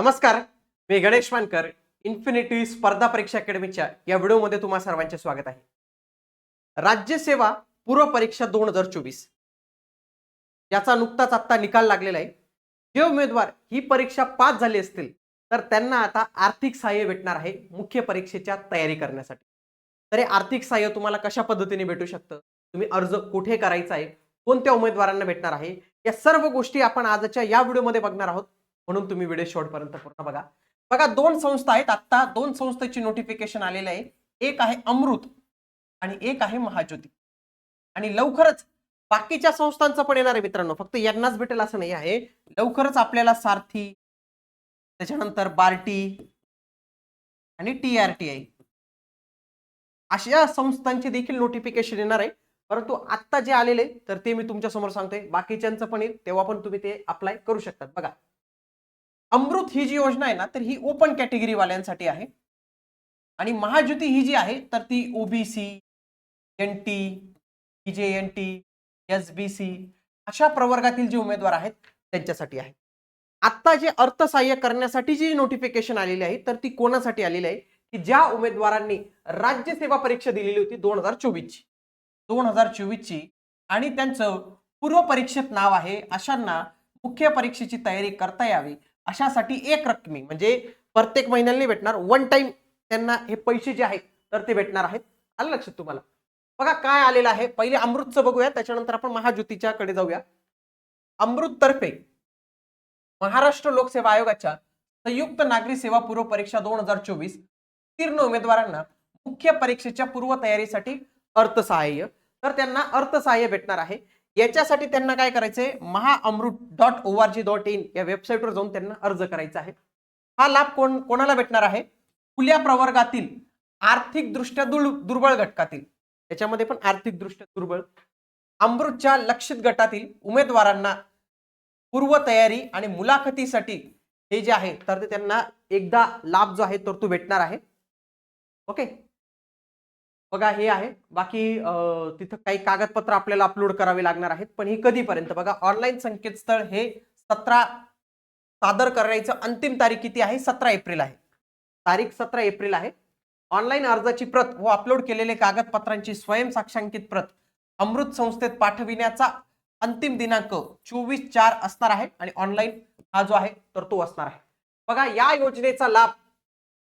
नमस्कार मी गणेश मानकर इन्फिनिटी स्पर्धा परीक्षा अकॅडमीच्या या व्हिडिओमध्ये तुम्हा सर्वांचे स्वागत आहे. राज्यसेवा पूर्व परीक्षा दोन हजार चोवीस. याचा नुकताच आत्ता निकाल लागलेला आहे. जे उमेदवार ही परीक्षा पास झाली असतील तर त्यांना आता आर्थिक सहाय्य भेटणार आहे मुख्य परीक्षेच्या तयारी करण्यासाठी. तर हे आर्थिक सहाय्य तुम्हाला कशा पद्धतीने भेटू शकतं? तुम्ही अर्ज कुठे करायचा आहे? कोणत्या उमेदवारांना भेटणार आहे? या सर्व गोष्टी आपण आजच्या या व्हिडिओमध्ये बघणार आहोत. म्हणून तुम्ही व्हिडिओ शेवटपर्यंत पूर्ण बघा. बघा दोन संस्था आहेत. आता दोन संस्थेची नोटिफिकेशन आलेलं आहे. एक आहे अमृत आणि एक आहे महाज्योती. आणि लवकरच बाकीच्या संस्थांचं पण येणार आहे मित्रांनो. फक्त यांनाच भेटेल असं नाही आहे. लवकरच आपल्याला सारथी त्याच्यानंतर बार्टी आणि टी आर टी आय. अशा संस्थांचे देखील नोटिफिकेशन येणार आहे. परंतु आत्ता जे आलेले तर ते मी तुमच्यासमोर सांगतोय. बाकीच्यांचं पण येईल. तेव्हा पण तुम्ही ते अप्लाय करू शकतात. बघा. अमृत ही जी योजना आहे ना तर ही ओपन कॅटेगरी वाल्यांसाठी आहे. आणि महाज्योती ही जी आहे तर ती OBC N T J N T S B C अशा प्रवर्गातील जे उमेदवार आहेत त्यांच्यासाठी आहे. आत्ता जे अर्थसहाय्य करण्यासाठी जी नोटिफिकेशन आलेली आहे तर ती कोणासाठी आलेली आहे? की ज्या उमेदवारांनी राज्यसेवा परीक्षा दिलेली होती दोन हजार चोवीसची. दोन हजार चोवीसची. आणि त्यांचं पूर्व परीक्षेत नाव आहे अशांना मुख्य परीक्षेची तयारी करता यावी. अशासाठी एक रकमी म्हणजे प्रत्येक महिन्याला भेटणार वन टाइम त्यांना हे पैसे जे आहेत तर ते भेटणार आहेत. आलं लक्षात तुम्हाला? बघा काय आलेलं आहे. पहिले अमृतचं बघूया त्याच्यानंतर आपण महाज्योतीच्या कडे जाऊया अमृततर्फे महाराष्ट्र लोकसेवा आयोगाच्या संयुक्त नागरी सेवा पूर्व परीक्षा दोन हजार चोवीस उत्तीर्ण उमेदवारांना मुख्य परीक्षेच्या पूर्व तयारीसाठी अर्थसहाय्य. तर त्यांना अर्थसहाय्य भेटणार आहे. याच्यासाठी त्यांना काय करायचंय? Mahaamrut dot O R G dot in या वेबसाईटवर जाऊन त्यांना अर्ज करायचा आहे. हा लाभ कोण कोणाला भेटणार आहे? खुल्या प्रवर्गातील आर्थिकदृष्ट्या दुर् दुर्बळ घटकातील. याच्यामध्ये पण आर्थिकदृष्ट्या दुर्बळ. अमृतच्या लक्षित गटातील उमेदवारांना पूर्वतयारी आणि मुलाखतीसाठी हे जे आहे तर ते त्यांना एकदा लाभ जो आहे तर तो भेटणार आहे. ओके? बघा हे आहे. बाकी तिथं काही कागदपत्र आपल्याला अपलोड करावे लागणार आहेत पण हे कधीपर्यंत? बघा ऑनलाईन संकेतस्थळ हे सतरा सादर करायचं अंतिम तारीख किती आहे? सतरा एप्रिल आहे. तारीख सतरा एप्रिल आहे. ऑनलाईन अर्जाची प्रत व अपलोड केलेले कागदपत्रांची स्वयं साक्षांकित प्रत अमृत संस्थेत पाठविण्याचा अंतिम दिनांक चोवीस चार असणार आहे आणि ऑनलाईन हा जो आहे तर तो असणार आहे. बघा या योजनेचा लाभ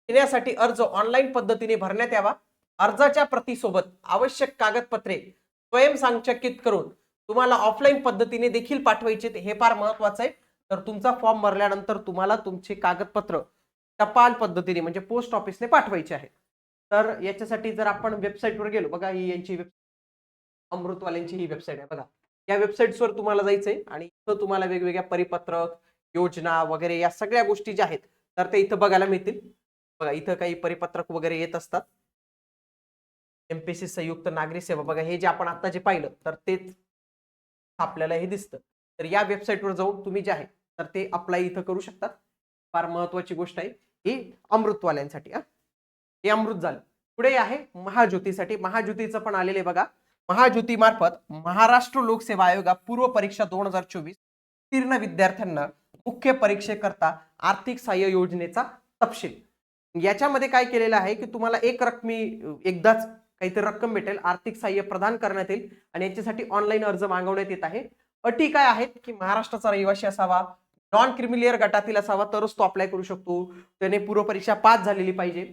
घेण्यासाठी अर्ज ऑनलाईन पद्धतीने भरण्यात यावा. अर्जाच्या प्रतीसोबत आवश्यक कागदपत्रे स्वयंसांचकित करून तुम्हाला ऑफलाईन पद्धतीने देखील पाठवायचे हे फार महत्वाचं आहे. तर तुमचा फॉर्म भरल्यानंतर तुम्हाला तुमचे कागदपत्र टपाल पद्धतीने म्हणजे पोस्ट ऑफिसने पाठवायचे आहे तर याच्यासाठी जर आपण वेबसाईटवर गेलो बघा ही यांची वेब अमृतवाल्यांची ही वेबसाईट आहे बघा. या वेबसाईट्सवर तुम्हाला जायचंय आणि इथं तुम्हाला वेगवेगळ्या परिपत्रक योजना वगैरे या सगळ्या गोष्टी ज्या आहेत तर ते इथं बघायला मिळतील. बघा इथं काही परिपत्रक वगैरे येत असतात. एमपीसी संयुक्त नागरी सेवा. बघा हे जे आपण आता जे पाहिलं तर तेच आपल्याला हे दिसतं. तर या वेबसाईटवर जाऊन तुम्ही जे आहे तर ते अप्लाय इथं करू शकतात. फार महत्वाची गोष्ट आहे ही अमृतवाल्यांसाठी हा. हे अमृत झालं. पुढे आहे महाज्योतीसाठी. महाज्योतीचं पण आलेले बघा. महाज्योती मार्फत महाराष्ट्र लोकसेवा आयोगा पूर्व परीक्षा दोन हजार चोवीस उत्तीर्ण विद्यार्थ्यांना मुख्य परीक्षेकरता आर्थिक सहाय्य योजनेचा तपशील. याच्यामध्ये काय केलेलं आहे की तुम्हाला एक रकमी एकदाच काहीतरी रक्कम भेटेल आर्थिक सहाय्य प्रदान करण्यात येईल आणि याच्यासाठी ऑनलाईन अर्ज मागवण्यात येत आहे. अटी काय आहेत की महाराष्ट्राचा रहिवासी असावा नॉन क्रिमिलियर गटातील असावा तरच तो अप्लाय करू शकतो. त्याने पूर्वपरीक्षा पास झालेली पाहिजे.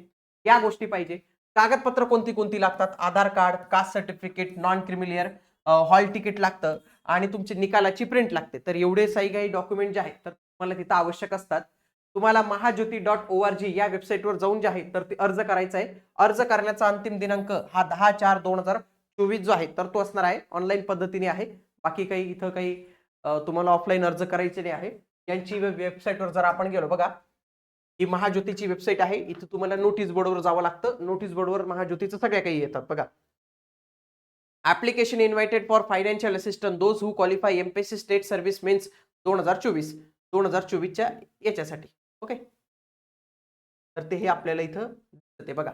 या गोष्टी पाहिजे. कागदपत्र कोणती कोणती लागतात? Aadhaar card caste certificate non creamy layer hall ticket लागतं आणि तुमची निकालाची प्रिंट लागते. तर एवढे काही काही डॉक्युमेंट जे आहेत तर तुम्हाला तिथं आवश्यक असतात. तुम्हाला महाज्योती डॉट ओ आर जी या वेबसाईटवर जाऊन जे आहे तर ते अर्ज करायचा आहे. अर्ज करण्याचा अंतिम दिनांक हा दहा चार दोन हजार चोवीस जो आहे तर तो असणार आहे. ऑनलाईन पद्धतीने आहे. बाकी काही इथं काही तुम्हाला ऑफलाईन अर्ज करायचे नाही आहे. यांची वेबसाईटवर जर आपण गेलो बघा. ही महाज्योतीची वेबसाईट आहे. इथं तुम्हाला नोटीस बोर्डवर जावं लागतं. नोटीस बोर्डवर महाज्योतीचं सगळ्या काही येतात बघा. Application invited for financial assistance those who qualify MPSC state service mains दोन हजार चोवीस. दोन हजार चोवीसच्या याच्यासाठी. ओके. तर ते हे आपल्याला इथं ते बघा.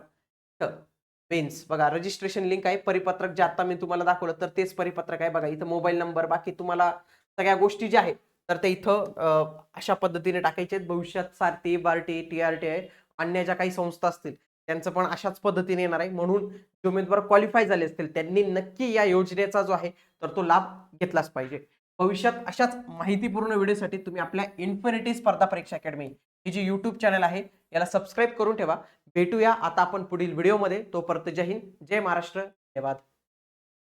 मेन्स बघा रजिस्ट्रेशन लिंक आहे परिपत्रक जे आता मी तुम्हाला दाखवलं तर तेच परिपत्रक आहे बघा. इथं मोबाईल नंबर बाकी तुम्हाला सगळ्या गोष्टी ज्या आहेत तर ते इथं अशा पद्धतीने टाकायचे आहेत. भविष्यात Sarthi Barti T R T I अन्य ज्या काही संस्था असतील त्यांचं पण अशाच पद्धतीने येणार आहे. म्हणून जे उमेदवार क्वालिफाय झाले असतील त्यांनी नक्की या योजनेचा जो आहे तर तो लाभ घेतलाच पाहिजे. भविष्यात अशाच माहितीपूर्ण व्हिडिओसाठी तुम्ही आपल्या इन्फिनिटी स्पर्धा परीक्षा अकॅडमी ही जी यूट्यूब चॅनल आहे याला सबस्क्राईब करून ठेवा. भेटूया आता आपण पुढील व्हिडिओमध्ये. तोपर्यंत जय हिंद जय महाराष्ट्र धन्यवाद